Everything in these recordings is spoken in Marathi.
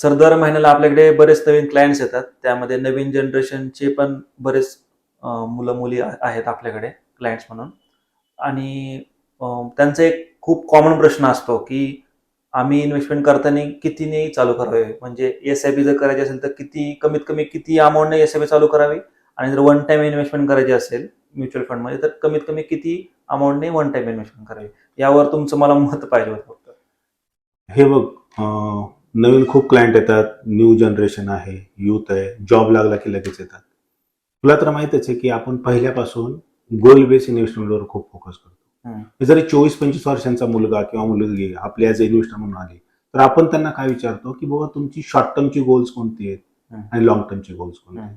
सर दर महिन्याला आपल्याकडे बरेच नवीन क्लायंट्स येतात. त्यामध्ये नवीन जनरेशनचे पण बरेच मुलं मुली आहेत आपल्याकडे क्लायंट्स म्हणून. आणि त्यांचा एक खूप कॉमन प्रश्न असतो की आम्ही इन्व्हेस्टमेंट करताना कितीने चालू करावे? म्हणजे एस आय पी जर करायची असेल तर किती कमीत कमी किती अमाऊंटने एस आय पी चालू करावी? आणि जर वन टाईम इन्व्हेस्टमेंट करायची असेल म्युच्युअल फंडमध्ये तर कमीत कमी किती अमाऊंटने वन टाईम इन्व्हेस्टमेंट करावी? यावर तुमचं मला मत पाहिजे होतं. फक्त हे बघ नवीन खूप क्लायंट येतात न्यू जनरेशन आहे युथ आहे जॉब लागला की लगेच येतात तुला तर माहितच आहे की आपण पहिल्यापासून गोल बेस इन्व्हेस्टमेंटवर खूप फोकस करतो. जरी चोवीस पंचवीस वर्षांचा मुलगा किंवा मुलगी आपली ॲज अ इन्व्हेस्टर म्हणून आली तर आपण त्यांना काय विचारतो की बाबा तुमची शॉर्ट टर्मची गोल्स कोणती आहेत. आणि लॉंग टर्मची गोल्स कोणती आहेत.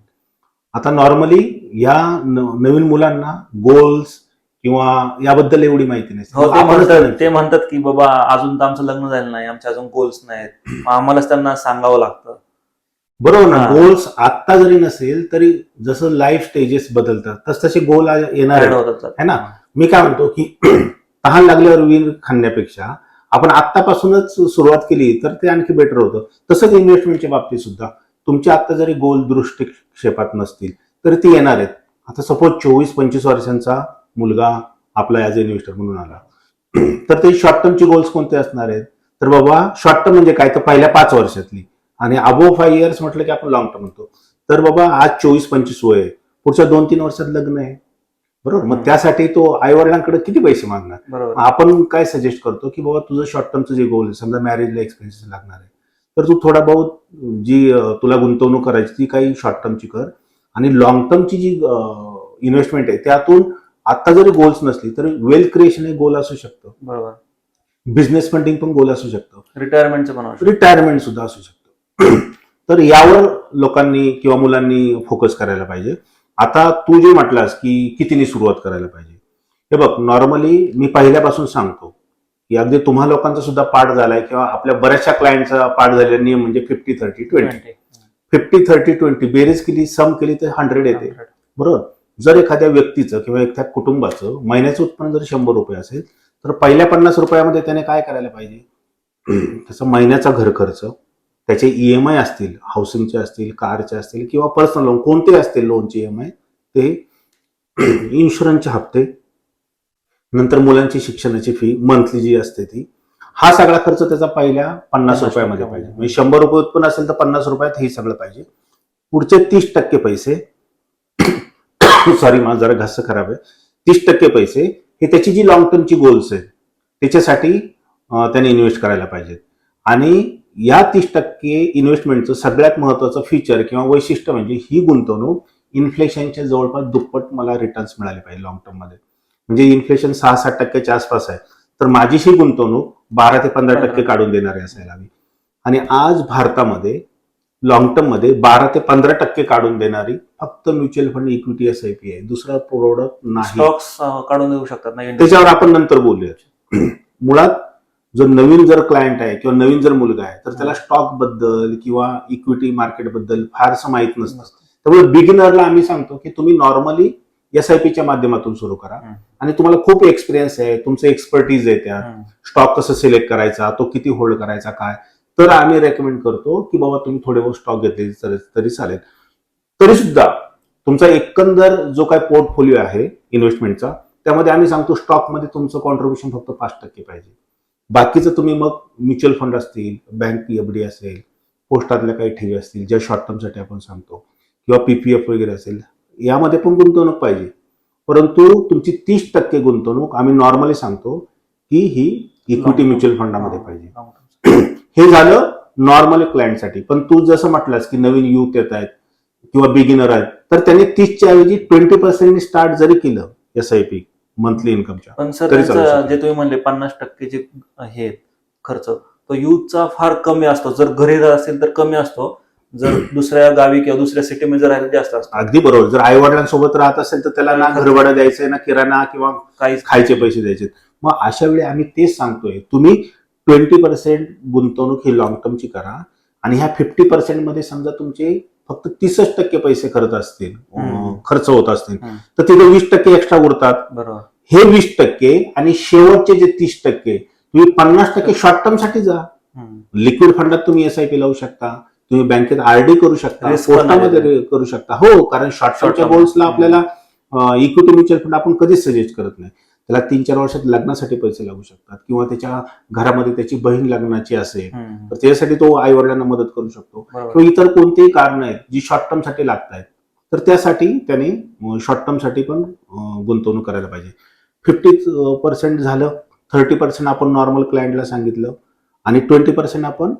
आता नॉर्मली या नवीन मुलांना गोल्स किंवा याबद्दल एवढी माहिती नसते हो ते म्हणतात की बाबा अजून तर आमचं लग्न झालं नाही आमचे अजून गोल्स नाहीत. आम्हालाच त्यांना सांगावं लागतं. बरोबर ना. गोल्स आता जरी नसेल तरी जसं लाईफ स्टेजेस बदलतात तस तसे गोल येणार Add आहेत. होतात है ना? मी काय म्हणतो की तहान लागल्यावर वीर खाण्यापेक्षा आपण आतापासूनच सुरुवात केली तर ते आणखी बेटर होतं. तसंच इन्व्हेस्टमेंटच्या बाबतीत सुद्धा तुमचे आता जरी गोल दृष्टिक्षेपात नसतील तरी ते येणार आहेत. आता सपोज चोवीस पंचवीस वर्षांचा मुलगा आपला ॲज अ इन्व्हेस्टर म्हणून आला. तर ते शॉर्ट टर्मचे गोल्स कोणते असणार आहेत? तर बाबा शॉर्ट टर्म म्हणजे काय? तर पहिल्या पाच वर्षातली. आणि अबोव्ह फाईव्ह इयर्स म्हटलं की आपण लॉंग टर्म म्हणतो. तर बाबा आज चोवीस पंचवीस वय आहे. पुढच्या दोन तीन वर्षात लग्न आहे. बरोबर? मग. त्यासाठी तो आई वडिलांकडे किती पैसे मागणार? आपण काय सजेस्ट करतो की बाबा तुझं शॉर्ट टर्मचं जे गोल आहे समजा मॅरेजला एक्सपेन्सेस लागणार आहे. तर तू थोडा बहुत जी तुला गुंतवणूक करायची ती काही शॉर्ट टर्मची कर. आणि लॉंग टर्मची जी इन्व्हेस्टमेंट आहे त्यातून आता जरी गोल्स नसली तरी वेल्थ क्रिएशन हे गोल असू शकतं. बरोबर. बिझनेस फंडिंग पण गोल असू शकतं. रिटायरमेंटचं पण. रिटायरमेंट सुद्धा असू शकतं. तर यावर लोकांनी किंवा मुलांनी फोकस करायला पाहिजे. आता तू जे म्हटलास की कितीने सुरुवात करायला पाहिजे. हे बघ नॉर्मली मी पहिल्यापासून सांगतो की अगदी तुम्हा लोकांचा सुद्धा पाठ झालाय किंवा आपल्या बऱ्याचशा क्लायंटचा पाठ झालेला नियम म्हणजे fifty thirty twenty 20. Fifty thirty twenty बेरीज केली सम केली तर हंड्रेड येते. 100. बरोबर? जर एखाद्या व्यक्तीचं किंवा एखाद्या कुटुंबाचं महिन्याचं उत्पन्न जर शंभर रुपये असेल तर पहिल्या पन्नास रुपयामध्ये त्याने काय करायला पाहिजे? त्याचा महिन्याचा घर खर्च त्याचे ई एम आय असतील हाऊसिंगचे असतील कारचे असतील किंवा पर्सनल लोन कोणते असतील लोनचे ई एम आय ते इन्शुरन्सचे हप्ते नंतर मुलांची शिक्षणाची फी मंथली जी असते ती हा सगळा खर्च त्याचा पहिल्या पन्नास 50 रुपयामध्ये रुपयामध्ये. पाहिजे. म्हणजे शंभर रुपये उत्पन्न असेल तर पन्नास रुपयात हे सगळं पाहिजे. पुढचे तीस टक्के पैसे सॉरी माझा जरा घास खराब आहे. तीस टक्के पैसे हे त्याची जी लॉंग टर्मची गोल्स आहेत त्याच्यासाठी त्याने इन्व्हेस्ट करायला पाहिजेत. आणि या तीस टक्के इन्व्हेस्टमेंटचं सगळ्यात महत्वाचं फीचर किंवा वैशिष्ट्य म्हणजे ही गुंतवणूक इन्फ्लेशनच्या जवळपास दुप्पट मला रिटर्न्स मिळाले पाहिजे लॉंग टर्ममध्ये. म्हणजे इन्फ्लेशन सहा सात टक्क्याच्या आसपास आहे. तर माझी ही गुंतवणूक बारा ते पंधरा टक्के. काढून देणारी असायला हवी. आणि आज भारतामध्ये लॉंग टर्ममध्ये बारा ते पंधरा टक्के काढून देणारी फक्त mutual fund equity S I P आहे. दुसरा प्रोडक्ट नाही. स्टॉक्स काढून देऊ शकतात ना त्याच्यावर आपण नंतर बोलूया मुळात जो नवीन जर क्लायंट आहे किंवा नवीन जर मुलगा आहे तर त्याला स्टॉकबद्दल किंवा इक्विटी मार्केटबद्दल फारसं माहीत नसतं. त्यामुळे बिगिनरला आम्ही सांगतो की तुम्ही नॉर्मली एस आय पीच्या माध्यमातून सुरू करा. आणि तुम्हाला खूप एक्सपिरियन्स आहे तुमचं एक्सपर्टीज आहे हम्म. स्टॉक कसं सिलेक्ट करायचा तो किती होल्ड करायचा काय? तर आम्ही रेकमेंड करतो की बाबा तुम्ही थोडे बहुत स्टॉक घेतले तरी चालेल. तरी सुद्धा तुमचा एकंदर जो काय पोर्टफोलिओ आहे इन्व्हेस्टमेंटचा त्यामध्ये आम्ही सांगतो स्टॉकमध्ये तुमचं कॉन्ट्रीब्युशन फक्त पाच टक्के पाहिजे. बाकीचं तुम्ही मग म्युच्युअल फंड असतील बँक एफ डी असेल पोस्टातल्या काही ठेवी असतील ज्या शॉर्ट टर्मसाठी आपण सांगतो किंवा पीपीएफ वगैरे असेल यामध्ये पण गुंतवणूक पाहिजे. परंतु तुमची तीस टक्के गुंतवणूक आम्ही नॉर्मली सांगतो की ही इक्विटी म्युच्युअल फंडामध्ये पाहिजे. हे झालं नॉर्मल क्लायंटसाठी पण तू जसं म्हटलास की नवीन युथ येत आहेत किंवा बिगिनर आहेत तर त्यांनी तीसच्या ऐवजी ट्वेंटी पर्सेंटनी स्टार्ट जरी केलं एस आय पी मंथली इन्कमच्या पण सर. जे तुम्ही म्हणले पन्नास टक्केचे हे खर्च तो युथचा फार कमी असतो. जर घरी असेल तर कमी असतो. जर दुसऱ्या गावी किंवा दुसऱ्या सिटीमध्ये जर राहिलं जास्त असतो. अगदी बरोबर. जर आई वडिलांसोबत राहत असेल तर त्याला ना घरभाडा द्यायचंय ना किराणा किंवा काहीच खायचे पैसे द्यायचे मग अशा वेळी आम्ही तेच सांगतोय. तुम्ही ट्वेंटी पर्सेंट गुंतवणूक ही लॉंग टर्मची करा. आणि ह्या फिफ्टी पर्सेंटमध्ये समजा तुमचे फक्त तीसच टक्के पैसे खर्च असतील खर्च होत असतील. तर तिथे वीस टक्के एक्स्ट्रा उरतात. बरोबर. हे वीस टक्के आणि शेवटचे जे तीस टक्के तुम्ही पन्नास टक्के शॉर्ट टर्मसाठी जा. लिक्विड फंडात तुम्ही एस आय पी लावू शकता तुम्ही बँकेत आरडी करू शकता पोस्टामध्ये. करू शकता. हो कारण शॉर्ट टर्मच्या. गोल्सला. आपल्याला इक्विटी म्युच्युअल फंड आपण कधीच सजेस्ट करत नाही. त्याला तीन चार वर्षात लग्नासाठी पैसे लागू शकतात किंवा त्याच्या घरामध्ये त्याची बहीण लग्नाची असेल तर त्यासाठी तो आई वडिलांना मदत करू शकतो. किंवा इतर कोणतेही कारण आहेत जी शॉर्ट टर्मसाठी लागत आहेत तर त्यासाठी त्याने शॉर्ट टर्मसाठी पण गुंतवणूक करायला पाहिजे. फिफ्टी पर्सेंट झालं थर्टी पर्सेंट आपण नॉर्मल क्लायंटला सांगितलं आणि ट्वेंटी पर्सेंट आपण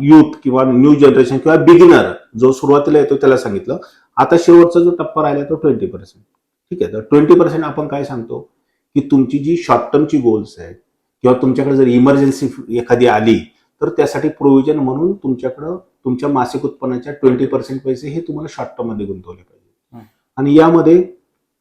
युथ किंवा न्यू जनरेशन किंवा बिगिनर जो सुरुवातीला येतो त्याला सांगितलं. आता शेवटचा जो टप्पा राहिला तो ट्वेंटी पर्सेंट ठीक आहे तर ट्वेंटी पर्सेंट आपण काय सांगतो? की तुमची जी शॉर्ट टर्मची गोल्स आहेत किंवा तुमच्याकडे जर इमर्जन्सी एखादी आली तर त्यासाठी प्रोव्हिजन म्हणून तुमच्याकडं तुमच्या मासिक उत्पन्नाच्या ट्वेंटी पर्सेंट पैसे हे तुम्हाला शॉर्ट टर्ममध्ये गुंतवले पाहिजे. आणि यामध्ये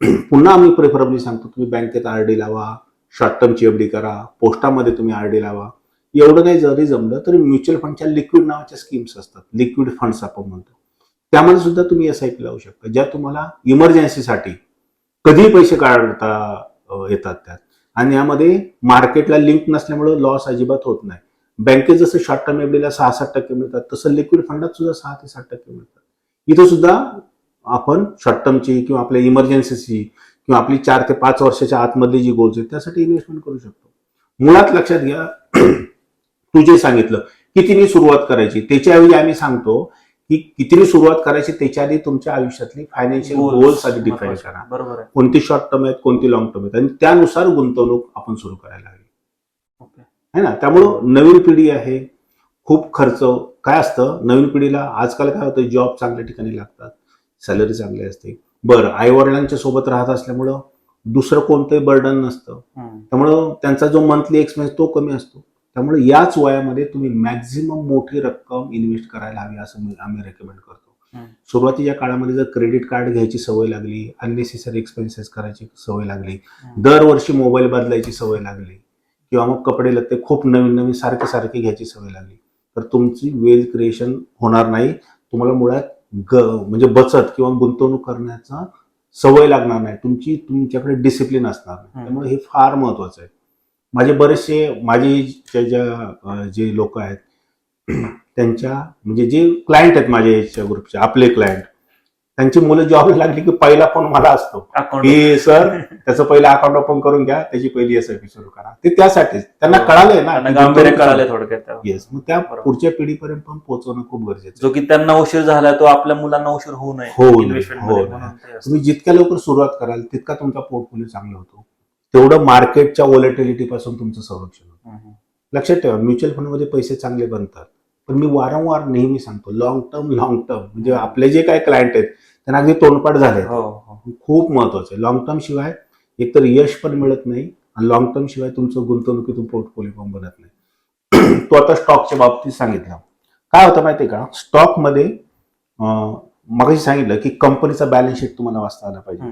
पुन्हा आम्ही प्रेफरेबली सांगतो तुम्ही बँकेत आरडी लावा शॉर्ट टर्मची एफडी करा पोस्टामध्ये तुम्ही आरडी लावा. एवढं नाही जरी जमलं तरी म्युच्युअल फंडच्या लिक्विड नावाच्या स्कीम्स असतात. लिक्विड फंड्स आपण म्हणतो. त्यामध्ये सुद्धा तुम्ही एस आय पी लावू शकता ज्या तुम्हाला इमर्जन्सीसाठी कधीही पैसे काढता येतात त्यात. आणि यामध्ये मार्केटला लिंक नसल्यामुळे लॉस अजिबात होत नाही. बँकेत जसं शॉर्ट टर्म एफडीला सहा सात टक्के मिळतात तसं लिक्विड फंडात सुद्धा सहा ते सात टक्के मिळतात. इथं सुद्धा आपण शॉर्ट टर्मची किंवा आपल्या इमर्जन्सीची किंवा आपली चार ते पाच वर्षाच्या आतमधली जी गोल्स आहेत त्यासाठी इन्व्हेस्टमेंट करू शकतो. मुळात लक्षात घ्या तू जे सांगितलं कितीनी सुरुवात करायची त्याच्याऐवजी आम्ही सांगतो की कितीनी सुरुवात करायची त्याच्या आधी तुमच्या आयुष्यातली फायनान्शियल गोल्स आधी डिफाईन करा. बरोबर कोणती शॉर्ट टर्म आहेत कोणती लॉंग टर्म आहेत. आणि त्यानुसार गुंतवणूक आपण सुरू करायला हवी. है ना? त्यामुळं नवीन पिढी आहे. खूप खर्च काय असतं? नवीन पिढीला आजकाल काय होतं? जॉब चांगल्या ठिकाणी लागतात. सॅलरी चांगली असते. बरं आई वडिलांच्या सोबत राहत असल्यामुळं दुसरं कोणतंही बर्डन नसतं. त्यामुळं त्यांचा जो मंथली एक्सपेन्स तो कमी असतो. त्यामुळे याच वयामध्ये तुम्ही मॅक्झिमम मोठी रक्कम इन्व्हेस्ट करायला हवी असं आम्ही रेकमेंड करतो. सुरुवातीच्या काळामध्ये जर क्रेडिट कार्ड घ्यायची सवय लागली अननेसेसरी एक्सपेन्सेस करायची सवय लागली दरवर्षी मोबाईल बदलायची सवय लागली किंवा मग कपडे लत्ते खूप नवीन नवीन सारखे सारखे घ्यायची सवय लागली तर तुमची वेल क्रिएशन होणार नाही. तुम्हाला मुळात ग म्हणजे बचत किंवा गुंतवणूक करण्याचा सवय लागणार नाही. तुमची तुमच्याकडे डिसिप्लिन असणार नाही. त्यामुळे हे फार महत्वाचं आहे. माझे बरेचसे माझे ज्या जे लोक आहेत त्यांच्या म्हणजे जे क्लायंट आहेत माझ्या याच्या ग्रुपचे आपले क्लायंट त्यांची मुलं जॉबला लागली की पहिला फोन मला असतो. की सर त्याचं पहिलं अकाउंट ओपन करून घ्या त्याची पहिली एस आय पी सुरू करा. ते त्यासाठीच त्यांना हो. कळालंय ना. गांभीर्य कळाले थोडक्यात. येस मग त्या. पुढच्या पिढीपर्यंत पण पोहोचवणं खूप गरजेचं जो की त्यांना उशीर झाला तो आपल्या मुलांना उशीर होऊ नये. ते असतं. तुम्ही जितक्या लवकर सुरुवात कराल तितका तुमचा पोर्टफोलिओ चांगला होतो. तेवढं मार्केटच्या वॉलेटिलिटी पासून तुमचं संरक्षण होतं. लक्षात ठेवा म्युच्युअल फंडमध्ये पैसे चांगले बनतात. पण मी वारंवार नेहमी सांगतो लॉंग टर्म लॉंग टर्म म्हणजे आपले जे काही क्लायंट आहेत त्यांना अगदी तोंडपाठ झाले हो हो. खूप महत्वाचं आहे. लॉंग टर्म शिवाय एकतर यश पण मिळत नाही आणि लॉंग टर्म शिवाय तुमचं गुंतवणुकीतून पोर्टफोलिओ पण बनत नाही. तो आता स्टॉकच्या बाबतीत सांगितलं. काय होतं माहितीये का? स्टॉकमध्ये मगाशी सांगितलं की कंपनीचा बॅलन्स शीट तुम्हाला वाचता आला पाहिजे.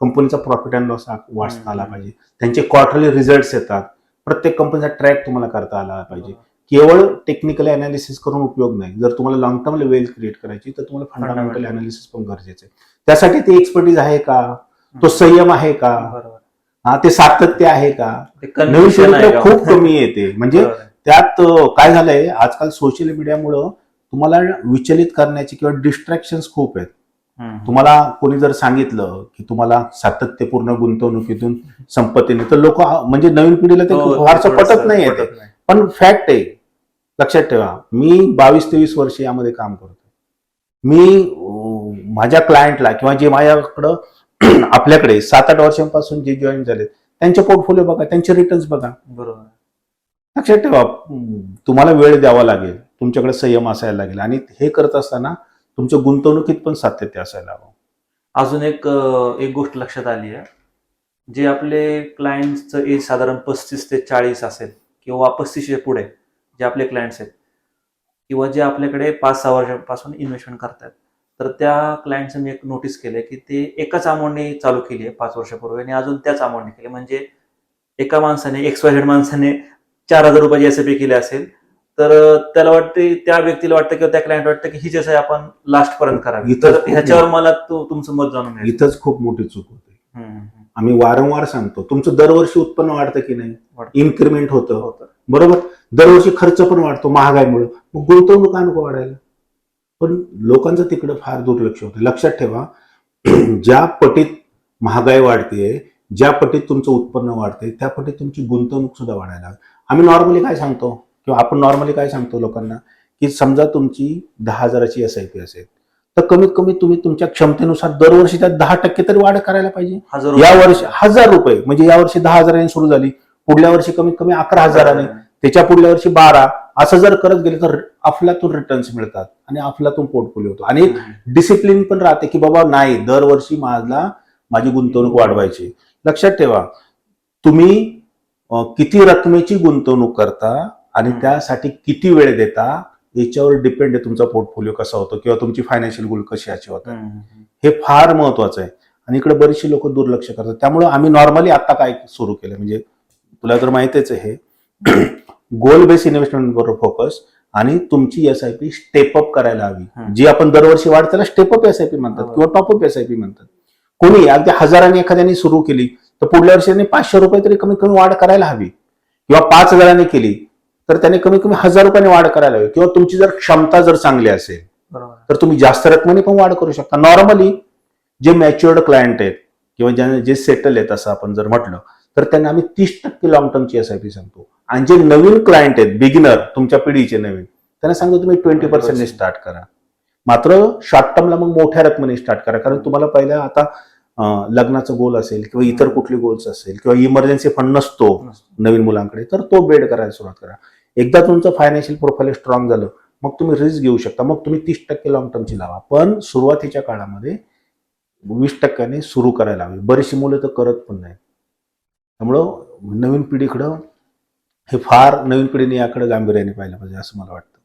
कंपनीचा प्रॉफिट अँड लॉस वाचता आला. पाहिजे. त्यांचे क्वार्टरली रिझल्ट येतात. प्रत्येक कंपनीचा ट्रॅक तुम्हाला करता आला पाहिजे. केवळ टेक्निकल अनालिसिस करून उपयोग नाही. जर तुम्हाला लॉंग टर्म वेल क्रिएट करायची तर तुम्हाला फंडामेंटल. अनालिसिस पण गरजेचं आहे. त्यासाठी ते एक्सपर्टीज आहे का? तो संयम आहे का? हा ते सातत्य आहे का? नवीन? खूप कमी येते. म्हणजे. त्यात काय झालंय? आजकाल सोशल मीडियामुळं तुम्हाला विचलित करण्याचे किंवा डिस्ट्रॅक्शन खूप आहेत. तुम्हाला कोणी जर सांगितलं की तुम्हाला सातत्यपूर्ण गुंतवणुकीतून संपत्तीने तर लोक म्हणजे नवीन पिढीला ते हो, फारसं पटत नाही येते नाही. पण फॅक्ट आहे लक्षात ठेवा मी बावीस तेवीस वर्ष यामध्ये काम करतो मी माझ्या क्लायंटला किंवा जे माझ्याकडं आपल्याकडे सात आठ वर्षांपासून जे जॉईन झाले त्यांचे पोर्टफोलिओ बघा त्यांचे रिटर्न्स बघा. बरोबर. लक्षात ठेवा तुम्हाला वेळ द्यावा लागेल तुमच्याकडे संयम असायला लागेल आणि हे करत असताना तुमच्या गुंतवणुकीत पण सातत्य असायला हवं. अजून एक एक गोष्ट लक्षात आली आहे. जे आपले क्लायंटचं एज साधारण पस्तीस ते चाळीस असेल किंवा पस्तीसच्या पुढे जे आपले क्लायंट्स आहेत किंवा जे आपल्याकडे पाच सहा वर्षापासून इन्व्हेस्टमेंट करतात तर त्या क्लायंटचं मी एक नोटीस केलं की ते एकाच अमाऊंटने चालू केली आहे पाच वर्षापूर्वी आणि अजून त्याच अमाऊंटने केली म्हणजे एका माणसाने एक्स वाय झेड माणसाने चार हजार रुपयाची एस पी केली असेल तर त्याला वाटते त्या व्यक्तीला वाटतं किंवा त्या क्लायंट वाटतं की हीच एस आपण लास्ट पर्यंत करावी. खूप ह्याच्यावर मला तू तुमचं मत जाणून इथंच खूप मोठी चूक होते. आम्ही वारंवार सांगतो तुमचं दरवर्षी उत्पन्न वाढतं की नाही. इन्क्रिमेंट होतं. होतं. बरोबर? दरवर्षी खर्च पण वाढतो महागाईमुळे. मग गुंतवणूक का नको वाढायला? पण लोकांचं तिकडे फार दुर्लक्ष होतं. लक्षात ठेवा ज्या पटीत महागाई वाढते ज्या पटीत तुमचं उत्पन्न वाढते त्या पटीत तुमची गुंतवणूक सुद्धा वाढायला. आम्ही नॉर्मली काय सांगतो? किंवा आपण नॉर्मली काय सांगतो लोकांना की समजा तुमची दहा हजाराची एस आय पी असेल तर कमीत कमी तुम्ही तुमच्या क्षमतेनुसार दरवर्षी त्यात दहा टक्के तरी वाढ करायला पाहिजे. या वर्षी हजार रुपये म्हणजे या वर्षी दहा हजारांनी सुरू झाली पुढल्या वर्षी कमीत कमी अकरा हजाराने त्याच्या पुढल्या वर्षी बारा असं जर करत गेले तर अफलातून रिटर्न्स मिळतात आणि अफलातून पोर्टफोलिओ होतो. आणि डिसिप्लिन पण राहते की बाबा नाही दरवर्षी मला माझी गुंतवणूक वाढवायची. लक्षात ठेवा तुम्ही किती रकमेची गुंतवणूक करता आणि. त्यासाठी किती वेळ देता याच्यावर डिपेंड आहे तुमचा पोर्टफोलिओ कसा होतो किंवा तुमची फायनान्शियल गोल कशी अची होतात हे फार महत्वाचं आहे. आणि इकडे बरीचशी लोक दुर्लक्ष करतात. त्यामुळे आम्ही नॉर्मली आता काय सुरू केलं? म्हणजे तुला तर माहितीच आहे. हे गोल बेस इन्व्हेस्टमेंट बरोबर फोकस आणि तुमची एस आय पी स्टेपअप करायला हवी. जी आपण दरवर्षी वाढ त्याला स्टेपअप एस आय पी म्हणतात. किंवा टॉपअप एस आय पी म्हणतात. कोणी अगदी हजाराने एखाद्याने सुरू केली तर पुढल्या वर्षी त्यांनी पाचशे रुपये तरी कमीत कमी वाढ करायला हवी. किंवा पाच हजाराने केली तर त्याने कमीत कमी हजार रुपयाने वाढ करायला हवी. किंवा तुमची जर क्षमता जर चांगली असेल तर तुम्ही जास्त रकमेने पण वाढ करू शकता. नॉर्मली जे मॅच्युअर्ड क्लायंट आहेत किंवा ज्यांना जे सेटल आहेत असं आपण जर म्हटलं तर त्यांना आम्ही तीस टक्के लॉंग टर्मची एस आय पी सांगतो. आणि जे नवीन क्लायंट आहेत बिगिनर तुमच्या पिढीचे नवीन त्यांना सांगतो तुम्ही ट्वेंटी पर्सेंटने 20% स्टार्ट करा. मात्र शॉर्ट टर्मला मग मोठ्या रकमेने स्टार्ट करा. कारण तुम्हाला पहिल्या आता लग्नाचं गोल असेल किंवा इतर कुठले गोल्स असेल किंवा इमर्जन्सी फंड नसतो नवीन मुलांकडे तर तो बेड करायला सुरुवात करा. एकदा तुमचं फायनान्शियल प्रोफाईल स्ट्रॉंग झालं मग तुम्ही रिस्क घेऊ शकता. मग तुम्ही तीस टक्के लॉंग टर्मची लावा. पण सुरुवातीच्या काळामध्ये वीस टक्क्याने सुरू करायला हवी. बरीचशी मुलं तर करत पण नाही त्यामुळं नवीन पिढीकडं हे फार नवीन पिढीने याकडे गांभीर्याने पाहिलं पाहिजे असं मला वाटतं.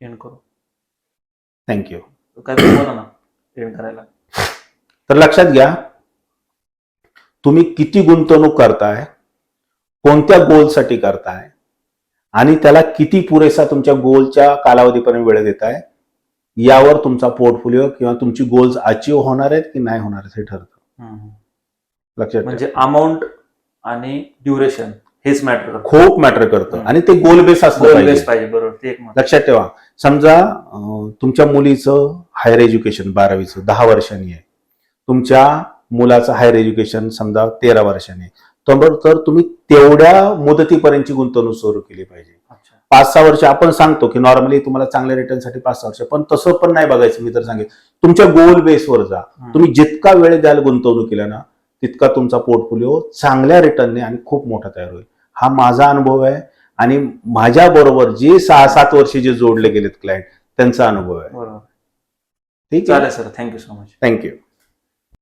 एंड करू. थँक्यू काय बोला ना एंड करायला. तर लक्षात घ्या तुम्ही किती गुंतवणूक करताय कोणत्या गोलसाठी करताय? आणि त्याला किती पुरेसा तुमच्या गोलच्या कालावधीपर्यंत वेळ देताय? यावर तुमचा पोर्टफोलिओ किंवा तुमची गोल्स अचीव होणार आहेत की नाही होणार आहेत हे ठरतं. लक्षात. म्हणजे अमाऊंट आणि ड्युरेशन हेच मॅटर करतं. खूप मॅटर करतं. आणि ते गोल बेस असलं पाहिजे. बरोबर. लक्षात ठेवा. समजा तुमच्या मुलीचं हायर एज्युकेशन बारावीचं दहा वर्षांनी आहे. तुमच्या मुलाचं हायर एज्युकेशन समजा तेरा वर्षांनी आहे. तर तर तुम्ही तेवढ्या मुदतीपर्यंतची गुंतवणूक सुरू केली पाहिजे. पाच सहा वर्ष आपण सांगतो की नॉर्मली तुम्हाला चांगल्या रिटर्नसाठी पाच सहा वर्ष पण तसं पण नाही बघायचं मी तर सांगेन. तुमच्या गोल बेसवर जा. तुम्ही जितका वेळ द्याल गुंतवणुकीला ना तितका तुमचा पोर्टफोलिओ चांगल्या रिटर्नने आणि खूप मोठा तयार होईल. हा माझा अनुभव आहे आणि माझ्या बरोबर जे सहा सात वर्ष जे जोडले गेलेत क्लायंट त्यांचा अनुभव आहे. ठीक आहे? Sir. Thank you so much thank you